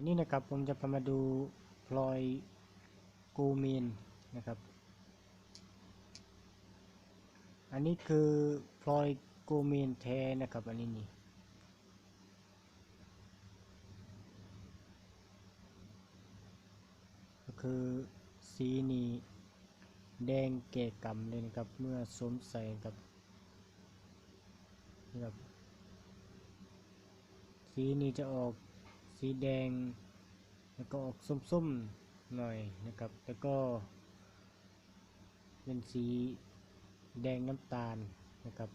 วันนี้นะครับผมจะพามาดูพลอยกูมีนนะครับ อันนี้คือพลอยกูมีนแท้นะครับอันนี้นี่ก็คือสีนี้แดงเก่กำเลยนะครับเมื่อสวมใส่กับนะครับสีนี้จะออก สีแดง แล้วก็ออกส้มๆหน่อยนะครับ แล้วก็เป็นสีแดงน้ำตาลนะครับ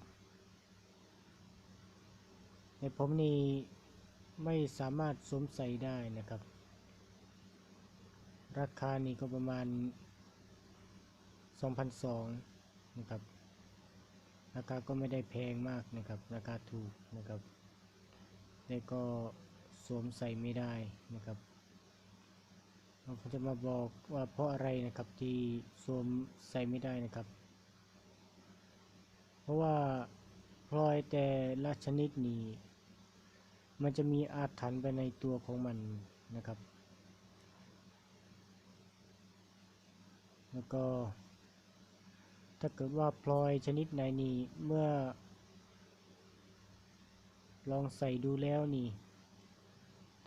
ในผมนี่ไม่สามารถสวมใส่ได้นะครับ ราคานี่ก็ประมาณ 2,200นะครับ ราคาก็ไม่ได้แพงมากนะครับ ราคาถูกนะครับ แล้วก็ สวมใส่ไม่ได้นะครับเราจะมาบอกว่าเพราะอะไรนะครับที่สวมใส่ไม่ได้นะครับ เพราะว่าพลอยแต่ละชนิดนี้ มันจะมีอาถรรพ์ไปในตัวของมันนะครับ แล้วก็ถ้าเกิดว่าพลอยชนิดไหนนี่เมื่อลองใส่ดูแล้วนี่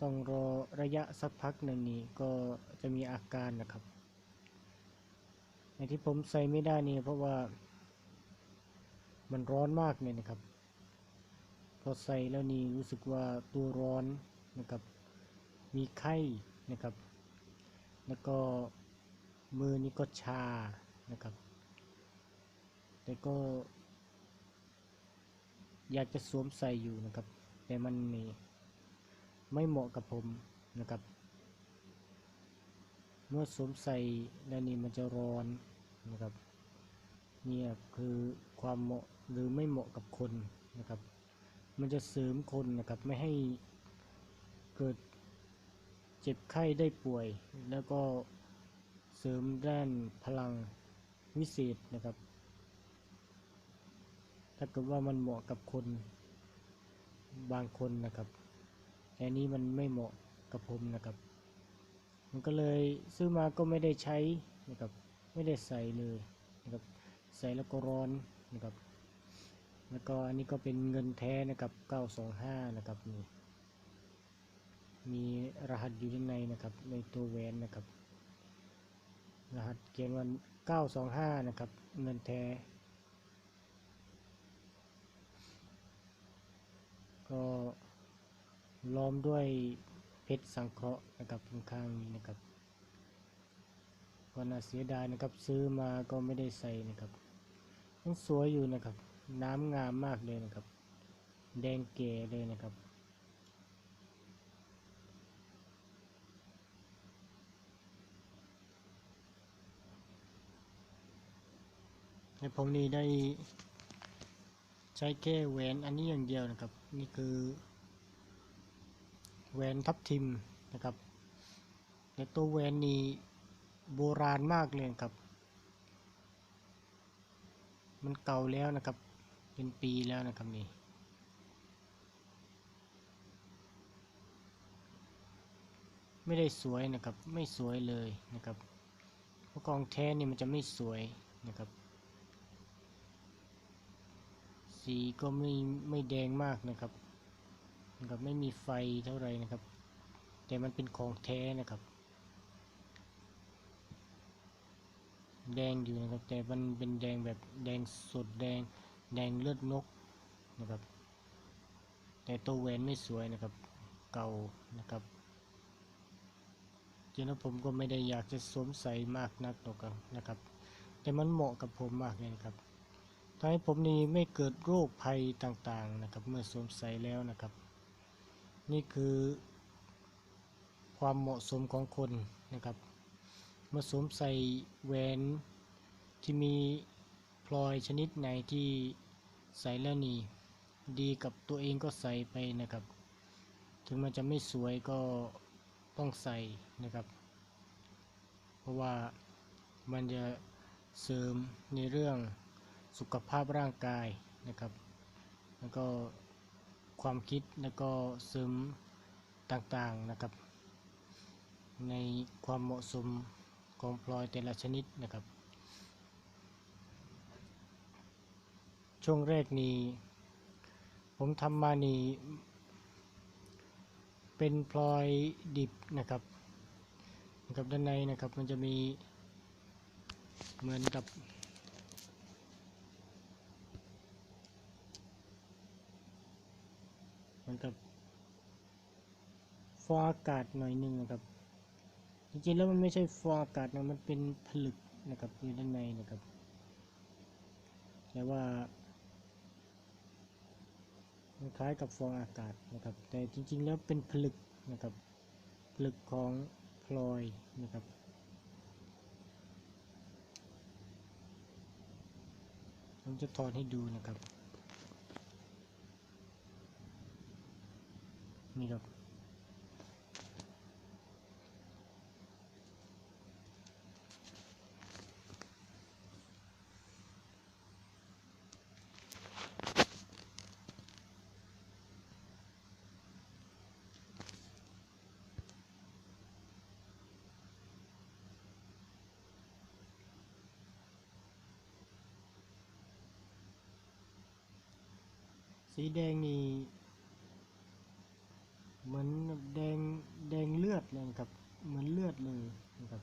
ต้องรอระยะสักพักหนึ่งนี่ก็จะมีอาการนะครับ ในที่ผมใส่ไม่ได้นี่เพราะว่ามันร้อนมากเนี่ยนะครับ พอใส่แล้วนี่รู้สึกว่าตัวร้อนนะครับ มีไข้นะครับ แล้วก็มือนี่ก็ชานะครับ แต่ก็ อยากจะสวมใส่อยู่นะครับ แต่มันนี่ ไม่เหมาะกับผมนะครับ เมื่อสวมใส่แล้วนี่มันจะร้อนนะครับนี่คือความเหมาะหรือไม่เหมาะกับคนนะครับ มันจะเสริมคนนะครับไม่ให้เกิดเจ็บไข้ได้ป่วย แล้วก็เสริมด้านพลังวิเศษนะครับ ถ้าเกิดว่ามันเหมาะกับคนบางคนนะครับ แต่อันนี้มันไม่เหมาะกับผมนะครับ มันก็เลยซื้อมาก็ไม่ได้ใช้นะครับ ไม่ได้ใส่เลยนะครับ ใส่แล้วก็ร้อนนะครับ แล้วก็อันนี้ก็เป็นเงินแท้นะครับ 925 นะครับนี่ มีรหัสอยู่ข้างในนะครับ ในตัวแหวนนะครับ รหัสเขียนว่า925 นะครับ เงินแท้ก็ ล้อมด้วยเพชรสังเคราะห์นะครับข้างๆนี้นะครับก็น่าเสียดายนะครับซื้อมาก็ไม่ได้ใส่นะครับยังสวยอยู่นะครับ น้ำงามมากเลยนะครับ แดงเก๋เลยนะครับในผมนี่ได้ใช้แค่แหวนอันนี้อย่างเดียวนะครับ นี่คือ แหวนทับทิมนะครับแต่ตัวแหวนนี้โบราณมากเลยครับ มันเก่าแล้วนะครับ เป็นปีแล้วนะครับนี่ไม่ได้สวยนะครับ ไม่สวยเลยนะครับเพราะกองแท้นี่มันจะไม่สวยนะครับ สีก็ไม่ไม่แดงมากนะครับ นะครับไม่มีไฟเท่าไรนะครับ แต่มันเป็นของแท้นะครับ แดงอยู่นะครับ แต่มันเป็นแดงแบบแดงสดแดงแดงเลือดนกนะครับ แต่ตัวแหวนไม่สวยนะครับ เก่านะครับจริงแล้วผมก็ไม่ได้อยากจะสวมใส่มากนักหรอกนะครับ แต่มันเหมาะกับผมมากเลยนะครับทำให้ผมนี่ไม่เกิดโรคภัยต่างๆนะครับ เมื่อสวมใส่แล้วนะครับ นี่คือความเหมาะสมของคนนะครับมื่อสวมใส่แหวนที่มีพลอยชนิดไหนที่ใส่แล้วนี่ดีกับตัวเองก็ใส่ไปนะครับ ถึงมันจะไม่สวยก็ต้องใส่นะครับ เพราะว่ามันจะเสริมในเรื่องสุขภาพร่างกายนะครับ แล้วก็ ความคิดแล้วก็ซึมต่างๆนะครับ ในความเหมาะสมของพลอยแต่ละชนิดนะครับ ช่วงแรกนี้ผมทำมานี่เป็นพลอยดิบนะครับนะครับด้านในนะครับมันจะมีเหมือนกับ กับฟองอากาศหน่อยหนึ่งนะครับ จริงๆแล้วมันไม่ใช่ฟองอากาศนะมันเป็นผลึกนะครับอยู่ด้านในนะครับ แต่ว่ามันคล้ายกับฟองอากาศนะครับ แต่จริงๆแล้วเป็นผลึกนะครับผลึกของพลอยนะครับผมจะถอดให้ดูนะครับ นี่ครับสีแดงนี่ เหมือนแดงแดงเลือดเลยนะครับ เหมือนเลือดเลยนะครับ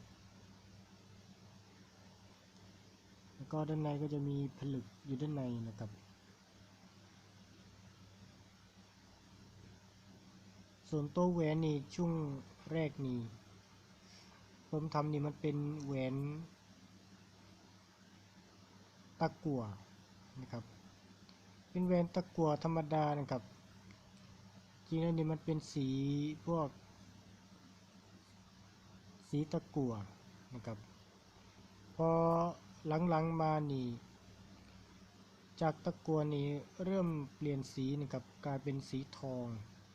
แล้วก็ด้านในก็จะมีผลึกอยู่ด้านในนะครับ ส่วนตัวแหวนนี่ช่วงแรกนี่ผมทำนี่มันเป็นแหวนตะกั่วนะครับ เป็นแหวนตะกั่วธรรมดานะครับ ริงแล้วนี่มันเป็นสีพวก สีตะกั่วนะครับ พอหลังๆมานี่ จากตะกั่วนี่เริ่มเปลี่ยนสีนะครับกลายเป็นสีทอง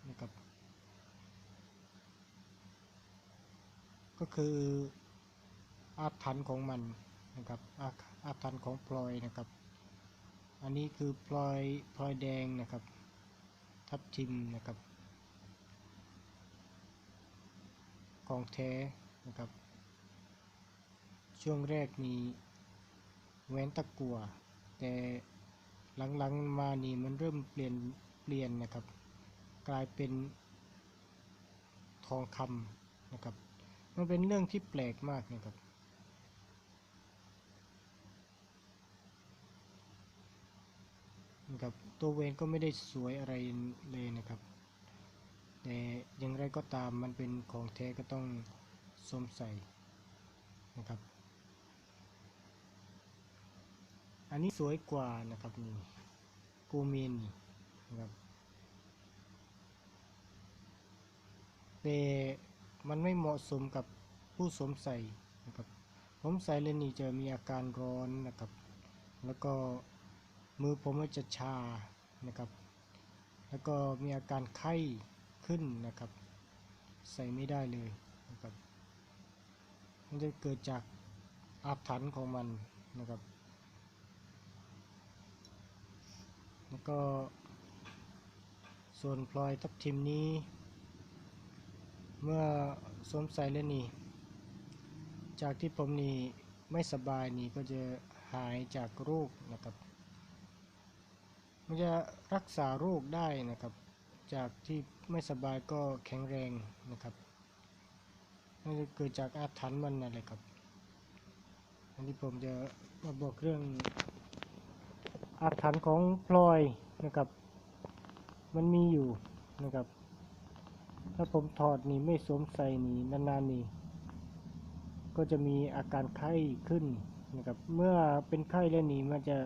นะครับ ก็คืออาถรรพ์ของมันนะครับอาอาถรรพ์ของพลอยนะครับ อันนี้คือพลอยพลอยแดงนะครับ ทับทิมนะครับ ของแท้นะครับ ช่วงแรกนี้แหวนตะกัวแต่หลังๆมานี่มันเริ่มเปลี่ยนเปลี่ยนนะครับ กลายเป็นทองคำนะครับ มันเป็นเรื่องที่แปลกมากนะครับนะครับตัวเวนก็ไม่ได้สวยอะไรเลยนะครับ แต่อย่างไรก็ตามมันเป็นของแท้ก็ต้องสวมใส่นะครับ อันนี้สวยกว่านะครับนี่กูเมนนี่นะครับแต่มันไม่เหมาะสมกับผู้สวมใส่นะครับผมใส่เลยนี่จะมีอาการร้อนนะครับ แล้วก็มือผมจะชานะครับ แล้วก็มีอาการไข้ ขึ้นนะครับ ใส่ไม่ได้เลยนะครับ มันจะเกิดจากอาถรรพ์ของมันนะครับ แล้วก็ ส่วนพลอยทับทิมนี้ เมื่อสวมใส่แล้วนี่ จากที่ผมนี่ไม่สบายนี่ก็จะหายจากโรคนะครับ มันจะรักษาโรคได้นะครับ จากที่ไม่สบายก็แข็งแรงนะครับนั่นเกิดจากอาถรรพ์มันนั่นแหละครับอันนี้ผมจะมาบอกเรื่องอาถรรพ์ของพลอยนะครับ มันมีอยู่นะครับ ถ้าผมถอดนี่ไม่สวมใส่นี่นานๆนี่ก็จะมีอาการไข้ขึ้นนะครับ เมื่อเป็นไข้แล้วนี่มันจะ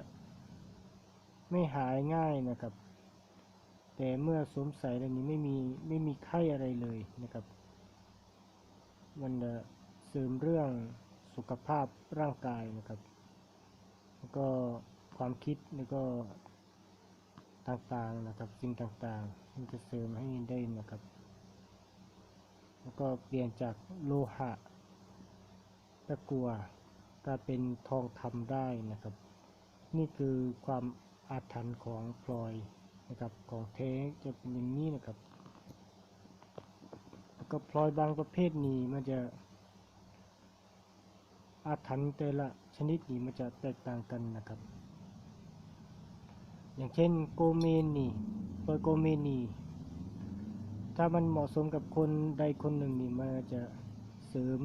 ไม่หายง่ายนะครับ แต่เมื่อสวมใส่แล้วนี่ไม่มีไม่มีไข้อะไรเลยนะครับ มันจะเสริมเรื่องสุขภาพร่างกายนะครับ แล้วก็ความคิดแล้วก็ต่างๆนะครับ สิ่งต่างๆ มันจะเสริมให้ได้นะครับ แล้วก็เปลี่ยนจากโลหะตะกัวกลายเป็นทองคำได้นะครับ นี่คือความอาถรรพ์ของพลอย นะครับ ของเทจะเป็นอย่างนี้นะครับ แล้วกับพลอยบางประเภทนี้มันจะอาถรรพ์แต่ละชนิดนี้มันจะแตกต่างกันนะครับ อย่างเช่นโกเมนนี่พลอยโกเมนนี่ถ้ามันเหมาะสมกับคนใดคนหนึ่งนี่มันจะเสริม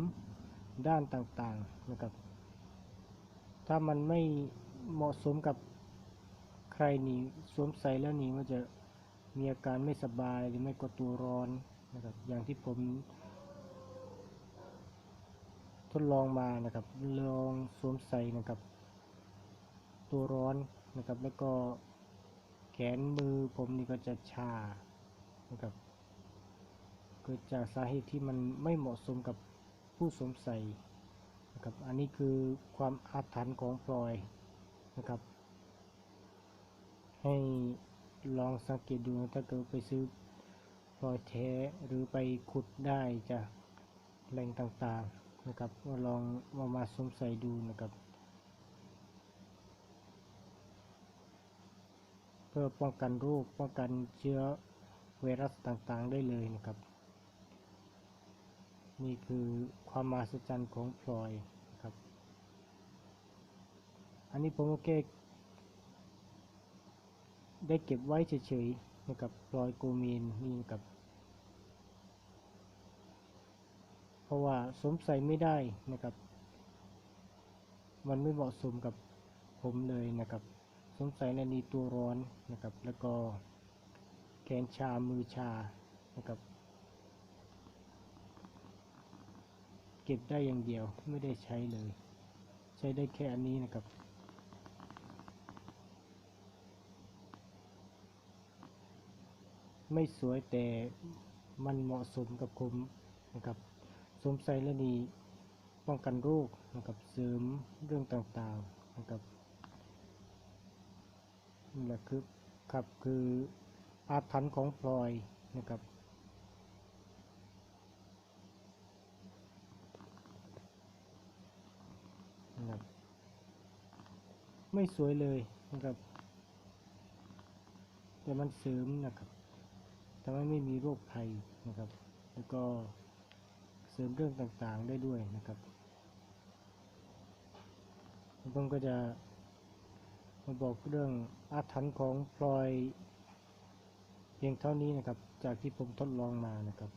ด้านต่างๆนะครับ ถ้ามันไม่เหมาะสมกับ ใครนี่สวมใส่แล้วนี่มันจะมีอาการไม่สบายหรือไม่ก็ตัวร้อนนะครับ อย่างที่ผมทดลองมานะครับ ลองสวมใส่นะครับ ตัวร้อนนะครับ แล้วก็แขนมือผมนี่ก็จะชานะครับ เกิดจากสาเหตุที่มันไม่เหมาะสมกับผู้สวมใส่นะครับ อันนี้คือความอาถรรพ์ของพลอยนะครับ ให้ลองสังเกตดูนะถ้าเกิดไปซื้อพลอยแท้หรือไปขุดได้จากแหล่งต่างๆนะครับก็ลองมามาสวมใส่ดูนะครับ เพื่อป้องกันโรคป้องกันเชื้อไวรัสต่างๆได้เลยนะครับ นี่คือความมหัศจรรย์ของพลอยนะครับ อันนี้ผมก็แค่ ได้เก็บไว้เฉยๆนะครับพลอยโกเมนนี่นะครับเพราะว่าสวมใส่ไม่ได้นะครับ มันไม่เหมาะสมกับผมเลยนะครับสงสัยในนีตัวร้อนนะครับ แล้วก็แขนชา มือชา นะครับ เก็บได้อย่างเดียว ไม่ได้ใช้เลย ใช้ได้แค่อันนี้นะครับ ไม่สวยแต่มันเหมาะสมกับผมนะครับสวมใส่แล้วนี่ป้องกันโรคนะครับเสริมเรื่องต่างๆนะครับนี่แหละคือครับคืออาถรรพ์ของพลอยนะครับนะครับ ไม่สวยเลยนะครับ แต่มันเสริมนะครับ ทำให้ไม่มีโรคภัยนะครับ แล้วก็เสริมเรื่องต่างๆได้ด้วยนะครับผมก็จะมาบอกเรื่องอาถรรพ์ของพลอยเพียงเท่านี้นะครับ จากที่ผมทดลองมานะครับ